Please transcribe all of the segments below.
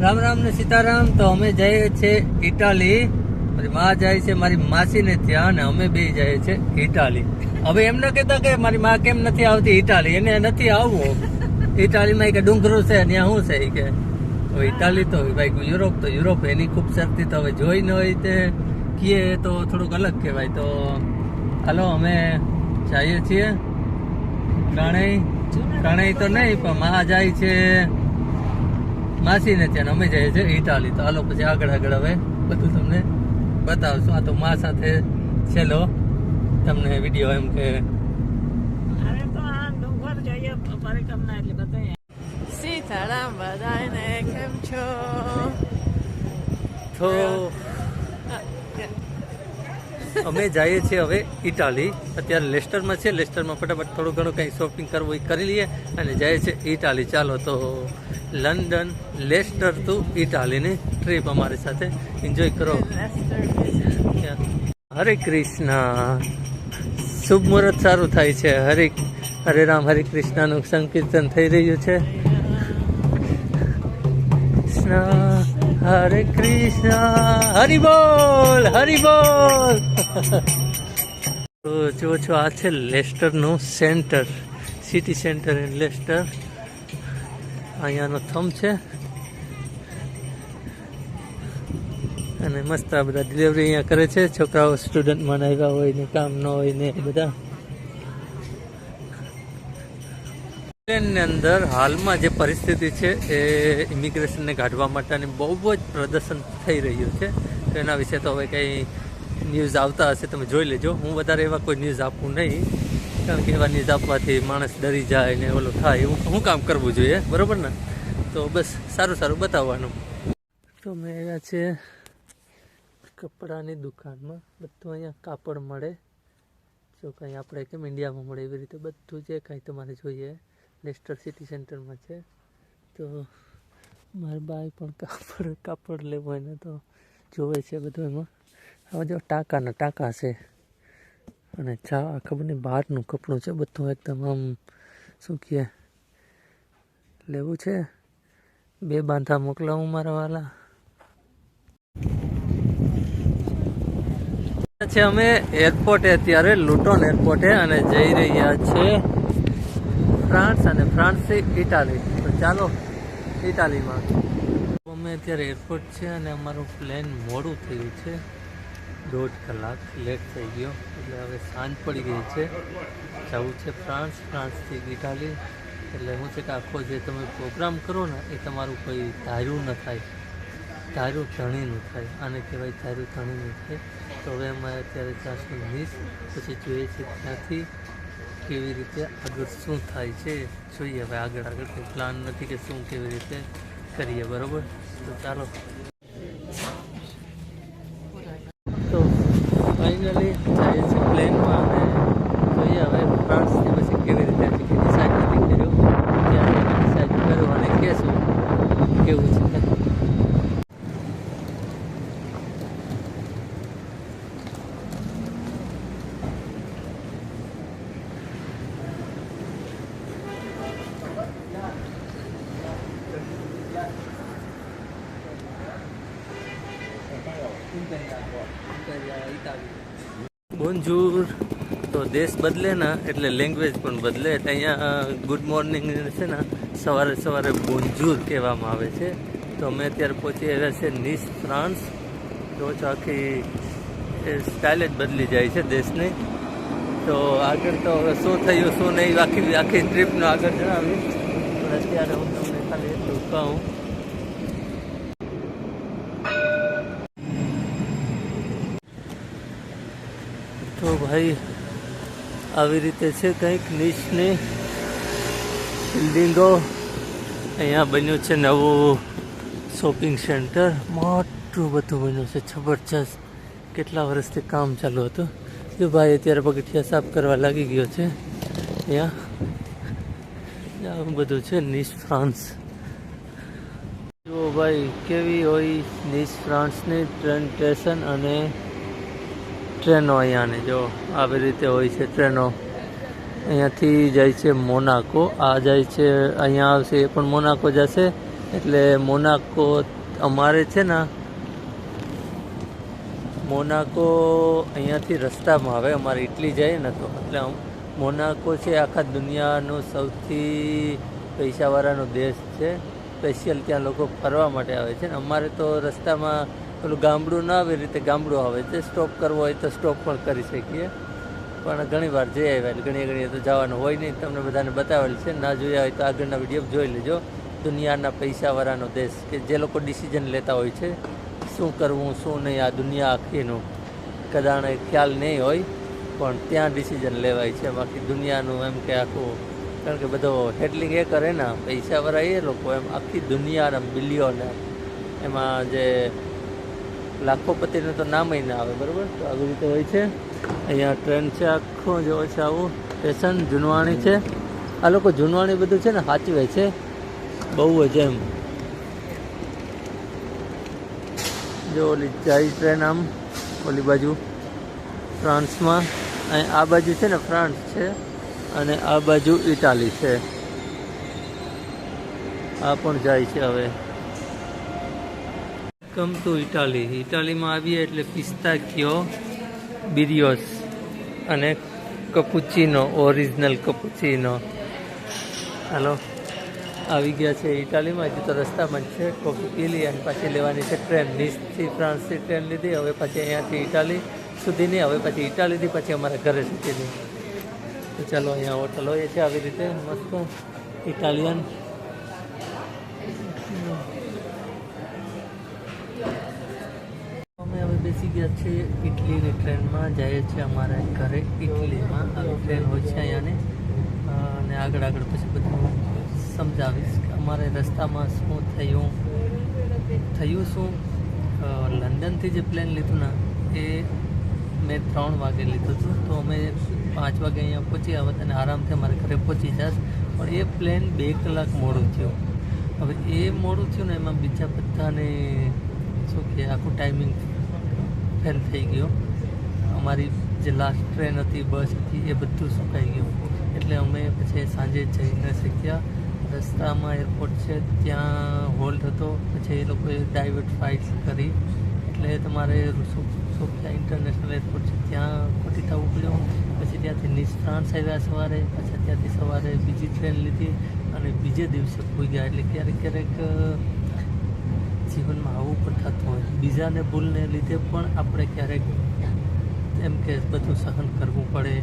રામ રામ ને સીતારામ. તો અમે જઈએ છીએ ઇટાલી. મારી માં જાય છે, મારી માસીને ત્યાં અને અમે બે જઈએ છીએ ઇટાલી. હવે એમ ન કહેતા કે મારી માં કેમ નથી આવતી ઇટાલી? એને નથી આવવું. ઇટાલીમાં કે ડુંગરો છે, ત્યાં શું છે? કે ઇટાલી તો ભાઈ, યુરોપ તો યુરોપ. એની ખૂબસૂરતી તો હવે જોઈ ન હોય તે. કીએ તો થોડુંક અલગ કહેવાય. તો હાલો, અમે જઈએ છીએ. પ્રણય પ્રણય તો નહીં, પણ માં જાય છે. માસીને ત્યાં અમે જઈએ છીએ ઇટાલી તો હાલો પછી આગળ આગળ હવે બધું તમને બતાવશું. આ તો મા સાથે છેલ્લો તમને વીડિયો એમ કે સીતારામ બધાને કેમ છો? તો અમે જઈએ છીએ હવે ઇટાલી. અત્યારે લેસ્ટરમાં છે, લેસ્ટરમાં ફટાફટ થોડું ઘણું કંઈ શોપિંગ કરવું એ કરી લઈએ અને જઈએ છીએ ઇટાલી. ચાલો તો લંડન, લેસ્ટર ટુ ઇટાલીની ટ્રીપ અમારી સાથે. એન્જોય કરો. હરે કૃષ્ણ. શુભ મુહૂર્ત સારું થાય છે. હરે હરે રામ, હરે કૃષ્ણનું સંકીર્તન થઈ રહ્યું છે. કૃષ્ણ. હરે કૃષ્ણ હરિબોલ હરિબોલ તો જો છો આ છે લેસ્ટરનું centre, city centre and Leicester. અહીંયાનો થમ છે. અને મસ્ત આ બધા ડિલિવરી અહીંયા કરે છે. છોકરાઓ સ્ટુડન્ટમાં આવ્યા હોય ને કામ ન હોય ને એ બધા. ની અંદર હાલમાં જે પરિસ્થિતિ છે એ ઇમિગ્રેશનને કાઢવા માટેની બહુ જ પ્રદર્શન થઈ રહ્યું છે. તો એના વિશે તો હવે કંઈ ન્યૂઝ આવતા હશે તમે જોઈ લેજો. હું વધારે એવા કોઈ ન્યૂઝ આપું નહીં. કારણ કે એવા ન્યૂઝ આપવાથી માણસ ડરી જાય ને ઓલું થાય. એવું શું કામ કરવું જોઈએ, બરાબર ને? તો બસ સારું સારું બતાવવાનું. તો મેં આવ્યા છે કપડાની દુકાનમાં. બધું અહીંયા કાપડ મળે. જો કંઈ આપણે કેમ ઇન્ડિયામાં મળે એવી રીતે બધું જે કાંઈ તમારે જોઈએ. લેસ્ટર સિટી સેન્ટરમાં છે. તો મારા બાઈ પણ કાપડ કાપડ લેવો એને તો જોવે છે બધું એમાં હવે જો ટાંકાના ટાંકા છે. અને ચા, ખબર નહીં બહારનું કપડું છે, બધું એકદમ આમ શું કહે લેવું છે. બે બાંધા મોકલાવું મારા વાલા. છે અમે એરપોર્ટે અત્યારે લુટોન એરપોર્ટે અને જઈ રહ્યા છે. ફ્રાન્સ અને ફ્રાન્સથી ઇટાલી. તો ચાલો, ઇટાલીમાં. અમે અત્યારે એરપોર્ટ છે અને અમારું પ્લેન મોડું થયું છે. દોઢ કલાક લેટ થઈ ગયો. એટલે હવે સાંજ પડી ગઈ છે. જવું છે ફ્રાન્સ ફ્રાન્સથી ઇટાલી. એટલે હું છે કે આખો જે તમે પ્રોગ્રામ કરો ને, એ તમારું કોઈ ધાર્યું ન થાય. ધાર્યું ધણીનું થાય. આને કહેવાય ધાર્યું ધણીનું થાય. તો હવે અમે અત્યારે જાશું નીસ પછી જોઈએ છે ત્યાંથી કેવી રીતે આગળ શું થાય છે, જોઈએ હવે આગળ આગળ કંઈ પ્લાન નથી કે શું કેવી રીતે કરીએ, બરોબર? તો ચાલો તો ફાઇનલી જઈએ છીએ પ્લેનમાં અને જોઈએ હવે ફ્રાન્સથી પછી કેવી રીતે હજી કંઈ ડિસાઇડ નથી કર્યું ત્યારે ડિસાઇડ કર્યું અને કહેશું કેવું છે બોનજુર તો દેશ બદલે ને એટલે લેંગ્વેજ પણ બદલે. એટલે અહીંયા ગુડ મોર્નિંગ છે ને, સવારે સવારે બોનજૂર કહેવામાં આવે છે. તો અમે અત્યારે પહોંચી આવ્યા છે નિસ, ફ્રાન્સ. તો આખી સ્ટાઇલ જ બદલી જાય છે દેશની. તો આગળ તો હવે શું થયું, શું નહીં, આખી આખી ટ્રીપનું આગળ જણાવીશ. પણ અત્યારે હું તમને ખાલી એટલું કહું તો ભાઈ, આવી રીતે છે કંઈક નીચની બિલ્ડિંગો અહીંયા બન્યું છે નવું શોપિંગ સેન્ટર મોટું બધું બન્યું છે, જબરજસ્ત. કેટલા વર્ષથી કામ ચાલુ હતું. જો ભાઈ, અત્યારે પગથિયા સાફ કરવા લાગી ગયો છે. અહીંયા આવું બધું છે નીસ ફ્રાન્સ જો ભાઈ, કેવી હોય નીસ ફ્રાન્સની ટ્રેન સ્ટેશન અને ટ્રેનો અહીંયાની, જો આવી રીતે હોય છે ટ્રેનો. અહીંયાથી જાય છે મોનાકો, આ જાય છે, અહીંયા આવશે, એ પણ મોનાકો જશે. એટલે મોનાકો અમારે છે ને, મોનાકો અહીંયાથી રસ્તામાં આવે અમારે ઇટલી જાય ને તો. એટલે મોનાકો છે આખા દુનિયાનો સૌથી પૈસાવાળાનો દેશ છે. સ્પેશિયલ ત્યાં લોકો ફરવા માટે આવે છે ને. અમારે તો રસ્તામાં પેલું ગામડું ના આવે રીતે ગામડું આવે. છે સ્ટોપ કરવો હોય તો સ્ટોપ પણ કરી શકીએ. પણ ઘણી વાર જઈ આવ્યા ઘણી ઘણી તો જવાનું હોય નહીં. તમને બધાને બતાવેલ છે. ના જોયા હોય તો આગળના વીડિયો જોઈ લેજો. દુનિયાના પૈસાવાળાનો દેશ કે જે લોકો ડિસિઝન લેતા હોય છે, શું કરવું, શું નહીં, આ દુનિયા આખીનું. કદાણે ખ્યાલ નહીં હોય, પણ ત્યાં ડિસિઝન લેવાય છે. બાકી દુનિયાનું એમ કે આખું, કારણ કે બધો હેડલિંગ એ કરે ને, પૈસાવાળા એ લોકો એમ આખી દુનિયાના બિલિયનર એમાં જે લાખોપતિનું તો નામ ના આવે, બરાબર? તો આવી રીતે હોય છે. અહીંયા ટ્રેન છે આખું જેવો છે આવું. સ્ટેશન, જુનવાણી છે. આ લોકો જુનવાણી બધું છે ને સાચવે છે. બહુ જ એમ. જો ઓલી જાય ટ્રેન આમ, ઓલી બાજુ, ફ્રાન્સમાં. અહીં આ બાજુ છે ને ફ્રાન્સ છે અને આ બાજુ ઇટાલી છે. આ પણ જાય છે હવે. કમ ટુ ઇટાલી ઇટાલીમાં આવીએ એટલે પિસ્તા કયો બિરિયોસ અને કપુચીનો ઓરિજિનલ કપુચીનો હાલો. આવી ગયા છે ઇટાલીમાં. હજી તો રસ્તામાં જ છે. કોફી પી લઈ અને પાછી લેવાની છે ટ્રેન નિસથી ફ્રાન્સથી ટ્રેન લીધી. હવે પછી અહીંયાથી ઇટાલી સુધીની હવે પછી ઇટાલીથી પછી અમારા ઘરે સુધીની તો ચાલો અહીંયા હોટલ હોય છે આવી રીતે મસ્ત ઇટાલિયન અમે હવે છીએ ઇટલીની ટ્રેનમાં જઈએ છીએ અમારા ઘરે, ઇટલીમાં આવી ટ્રેન હોય છે અહીંયાને. અને આગળ આગળ પછી બધું સમજાવીશ કે અમારે રસ્તામાં શું થયું થયું શું? લંડનથી જે પ્લેન લીધું ને, એ મેં ત્રણ વાગે લીધું હતું. તો અમે પાંચ વાગે અહીંયા પહોંચી આવત અને આરામથી અમારે ઘરે પહોંચી જશ. પણ એ પ્લેન બે કલાક મોડું થયું. હવે એ મોડું થયું ને, એમાં બીજા બધાને શું કે આખું ટાઈમિંગ ફેલ થઈ ગયો. અમારી જે લાસ્ટ ટ્રેન હતી બસ હતી, એ બધું સુકાઈ ગયું. એટલે અમે પછી સાંજે જઈ ન શક્યા. રસ્તામાં એરપોર્ટ છે, ત્યાં હોલ્ડ હતો. પછી એ લોકોએ ડાયવર્ટ ફ્લાઇટ કરી. એટલે તમારે સોફિયા ઇન્ટરનેશનલ એરપોર્ટ છે, ત્યાં ખોટી થવું પડ્યું પછી ત્યાંથી નીસ ફ્રાન્સ આવ્યા સવારે, પછી ત્યાંથી સવારે બીજી ટ્રેન લીધી અને બીજે દિવસે પૂગ્યા. એટલે ક્યારેક ક્યારેક જીવનમાં આવું પણ થતું હોય. બીજાને ભૂલને લીધે પણ આપણે ક્યારેક એમ કે બધું સહન કરવું પડે,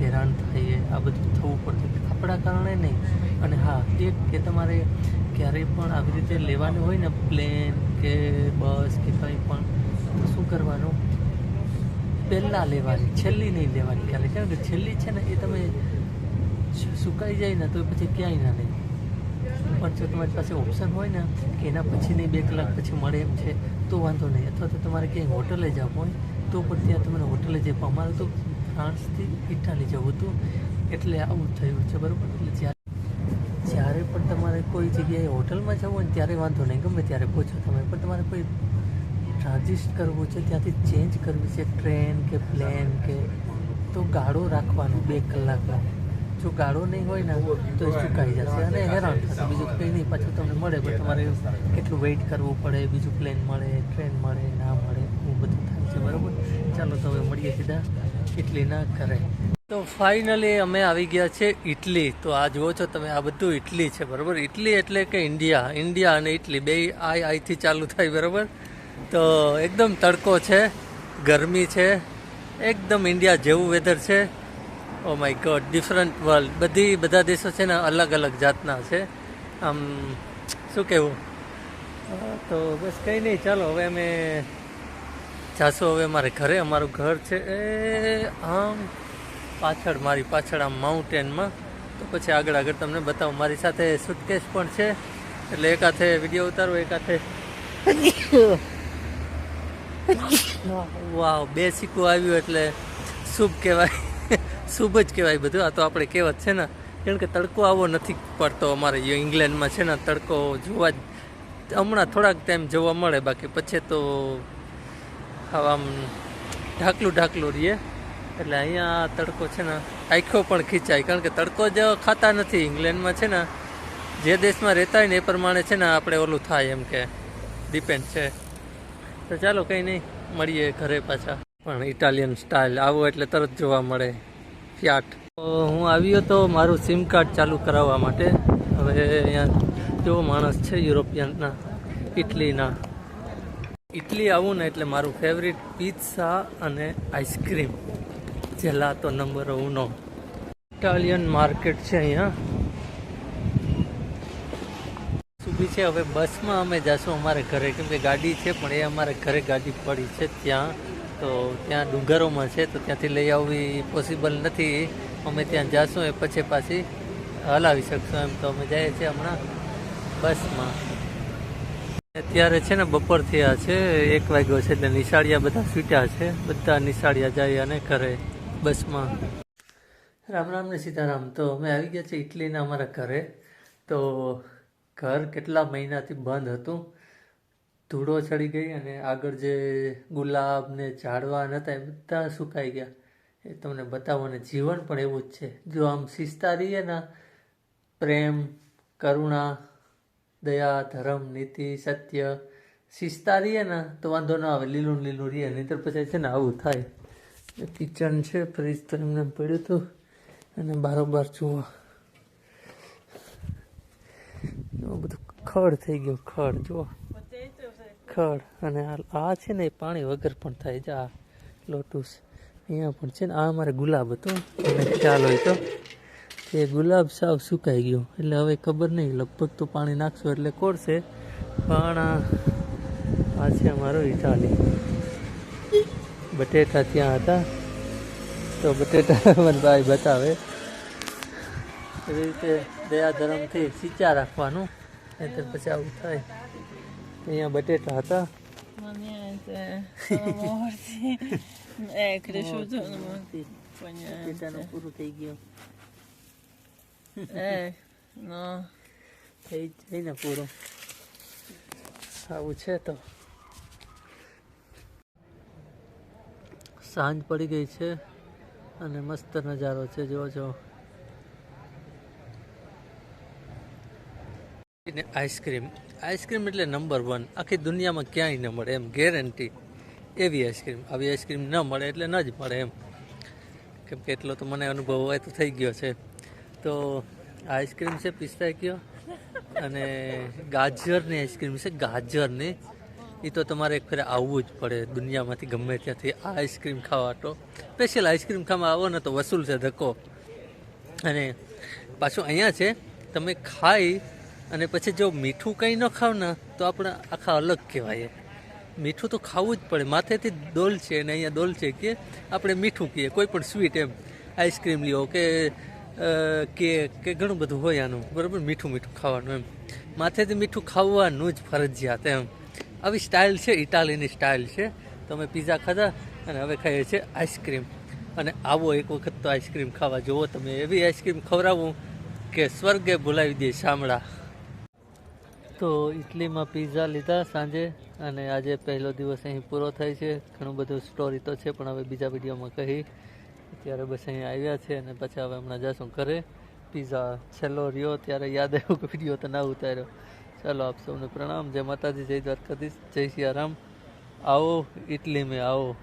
હેરાન થઈએ, આ બધું થવું પડતું આપણા કારણે નહીં. અને હા એ કે તમારે ક્યારેય પણ આવી રીતે લેવાનું હોય ને, પ્લેન કે બસ કે કંઈ પણ, તો શું કરવાનું? પહેલાં લેવાની, છેલ્લી નહીં લેવાની ક્યારે કારણ કે છેલ્લી છે ને એ તમે સુકાઈ જાય ને તો પછી ક્યાંય ના નહીં પણ જો તમારી પાસે ઓપ્શન હોય ને, કે એના પછીની બે કલાક પછી મળે એમ છે, તો વાંધો નહીં. અથવા તો તમારે ક્યાંય હોટલે જવું હોય, તો પણ ત્યાં તમને હોટલે જઈ અમારે તો ફ્રાન્સથી ઇટાલી જવું હતું, એટલે આવું થયું છે, બરાબર? એટલે જ્યારે જ્યારે પણ તમારે કોઈ જગ્યાએ હોટલમાં જવું હોય ને, ત્યારે વાંધો નહીં, ગમે ત્યારે પહોંચો તમે. પણ તમારે કોઈ ટ્રાન્ઝિટ કરવું છે, ત્યાંથી ચેન્જ કરવી છે, ટ્રેન કે પ્લેન કે, તો ગાળો રાખવાનો બે કલાકનો. ગાળો નહીં હોય ને, તો એ સુકાઈ જશે અને હેરાન થશે. બીજું કંઈ નહીં, પાછું તમને મળે, પણ તમારે કેટલું વેઇટ કરવું પડે, બીજું પ્લેન મળે ટ્રેન મળે, ના મળે, એવું બધું થાય છે, બરાબર? ચાલો તો હવે મળીએ સીધા ઇટલીના ઘરે. તો ફાઇનલી અમે આવી ગયા છે ઇટલી તો આ જુઓ છો તમે, આ બધું ઇટલી છે, બરાબર? ઇટલી એટલે કે ઇન્ડિયા ઇન્ડિયા અને ઇટલી બે આઈ આઈથી ચાલુ થાય, બરાબર? તો એકદમ તડકો છે, ગરમી છે, એકદમ ઇન્ડિયા જેવું વેધર છે. Oh my god different world બધી બધા દેશો છે ને અલગ અલગ જાતના છે. આમ શું કહેવું? તો બસ કંઈ નહીં ચાલો હવે અમે જાશું હવે મારે ઘરે. અમારું ઘર છે એ આમ પાછળ મારી પાછળ આમ માઉન્ટેનમાં તો પછી આગળ આગળ તમને બતાવું. મારી સાથે સુટકેસ પણ છે એટલે એક હાથે વીડિયો ઉતારો એક હાથે વાહ બે સિક્કું આવ્યું એટલે શુભ કહેવાય. શુભ જ કહેવાય બધું. આ તો આપણે કહેવત છે ને કારણ કે તડકો આવો નથી પડતો અમારે ઇંગ્લેન્ડમાં છે ને, તડકો જોવા જ, હમણાં થોડાક ટાઈમ જોવા મળે, બાકી પછી તો આમ ઢાકલું ઢાકલું રહીએ. એટલે અહીંયા તડકો છે ને, આખો પણ ખીચાય, કારણ કે તડકો જ ખાતા નથી. ઇંગ્લેન્ડમાં છે ને, જે દેશમાં રહેતા હોય ને એ પ્રમાણે છે ને આપણે ઓલું થાય એમ કે ડિપેન્ડ છે. તો ચાલો કંઈ નહીં, મળીએ ઘરે પાછા. પણ ઇટાલિયન સ્ટાઇલ આવો એટલે તરત જોવા મળે. ફ્યાટ તો હું આવ્યો તો મારું સિમ કાર્ડ ચાલુ કરાવવા માટે. હવે અહીંયા જેવો માણસ છે યુરોપિયનના? ઇટલીના. ઇટલી આવું ને એટલે મારું ફેવરિટ પિઝા અને આઈસ્ક્રીમ જેલાતો નંબર ઉનો ઇટાલિયન માર્કેટ છે અહીંયા. બી છે. હવે બસમાં અમે જઈશું અમારે ઘરે. કેમ કે ગાડી છે, પણ એ અમારે ઘરે ગાડી પડી છે ત્યાં. તો ત્યાં ડુંગરોમાં છે, તો ત્યાંથી લઈ આવવી પોસિબલ નથી. અમે ત્યાં જઈશું એ પછી પાછી હલાવી શકશું એમ તો અમે જઈએ છીએ હમણાં બસમાં. અત્યારે છે ને બપોર થયા છે, એક વાગ્યો છે એટલે નિશાળિયા બધા છૂટ્યા છે, બધા નિશાળિયા જાય અને ઘરે બસમાં. રામ રામ ને સીતારામ. તો અમે આવી ગયા છીએ ઇટલીના અમારા ઘરે. તો ઘર કેટલા મહિનાથી બંધ હતું? ધૂળો ચડી ગઈ અને આગળ જે ગુલાબ ને ઝાડવા હતા એ બધા સુકાઈ ગયા. એ તમને બતાવો અને જીવન પણ એવું જ છે. જો આમ શિસ્તા રહીએ ને, પ્રેમ, કરુણા, દયા, ધર્મ, નીતિ, સત્ય, શિસ્તા રહીએ ને, તો વાંધો ના આવે. લીલું લીલું રહીએ. નહીંતર પછી છે ને આવું થાય. કિચન છે, ફ્રીજ તો એમને પડ્યું હતું. અને બારોબાર જુઓ. બધું ખડ થઈ ગયું, ખડ, જુઓ. ખડ અને આ- છે ને પાણી વગર પણ થાય છે. આ લોટુસ અહીંયા પણ છે ને, આ અમારે ગુલાબ હતું. તમને ખ્યાલ હોય તો એ ગુલાબ સાવ સુકાઈ ગયો. એટલે હવે ખબર નહીં, લગભગ તો પાણી નાખશો એટલે કોરશે. પણ આ છે અમારો ઇટાલી. બટેટા ત્યાં હતા. તો બટેટા ભાઈ બતાવે. એવી રીતે દયા ધર્મથી સિંચા રાખવાનું. એટલે પછી આવું થાય. અહીંયા બટેટા હતા. પૂરું થઈ ગયું. no. થઈ પૂરું. આવું છે તો. સાંજ પડી ગઈ છે અને મસ્ત નજારો છે જો જો આઈસ્ક્રીમ. આઈસ્ક્રીમ એટલે નંબર વન આખી દુનિયામાં ક્યાંય ન મળે એમ ગેરંટી એવી આઈસ્ક્રીમ, આવી આઈસ્ક્રીમ ન મળે એટલે ન જ મળે એમ. કેમ કે એટલો તો મને અનુભવ હોય તો થઈ ગયો છે. તો આઈસ્ક્રીમ છે પિસ્તા ગયો. અને ગાજરની આઈસ્ક્રીમ છે, ગાજરની. એ તો તમારે એક ફેરે આવવું જ પડે દુનિયામાંથી ગમે ત્યાંથી આ આઈસ્ક્રીમ ખાવા તો. સ્પેશિયલ આઈસ્ક્રીમ ખાવા આવો ને તો વસૂલ છે ધક્કો. અને પાછું અહીંયા છે, તમે ખાઈ અને પછી જો મીઠું કંઈ ન ખાવ ને, તો આપણે આખા અલગ કહેવાય. મીઠું તો ખાવું જ પડે. માથેથી ડોલ છે અને અહીંયા ડોલ છે કે આપણે મીઠું કહીએ, કોઈ પણ સ્વીટ એમ. આઈસ્ક્રીમ લ્યો કે કેક કે ઘણું બધું હોય આનું. બરાબર? મીઠું મીઠું ખાવાનું એમ. માથેથી મીઠું ખાવાનું જ ફરજિયાત એમ. આવી સ્ટાઇલ છે, ઇટાલીની સ્ટાઇલ છે. તમે પીઝા ખાધા અને હવે ખાઈએ છીએ આઈસ્ક્રીમ. અને આવો એક વખત તો આઈસ્ક્રીમ ખાવા જુઓ. તમે એવી આઈસ્ક્રીમ ખવડાવું કે સ્વર્ગે બોલાવી દે શામળા. તો ઇટલીમાં પીઝા લીધા સાંજે અને આજે પહેલો દિવસ અહીં પૂરો થાય છે. ઘણું બધું સ્ટોરી તો છે, પણ હવે બીજા વિડીયોમાં કહી. અત્યારે બસ અહીં આવ્યા છે અને પછી હવે હમણાં જશું ઘરે. પીઝા છેલ્લો રહ્યો, ત્યારે યાદ આવ્યો કે વીડિયો તો ના ઉતાર્યો. ચાલો આપ સૌને પ્રણામ. જય માતાજી, જય દ્વારકાધીશ, જય સિયારામ. આવો ઇટલી મેં આવો.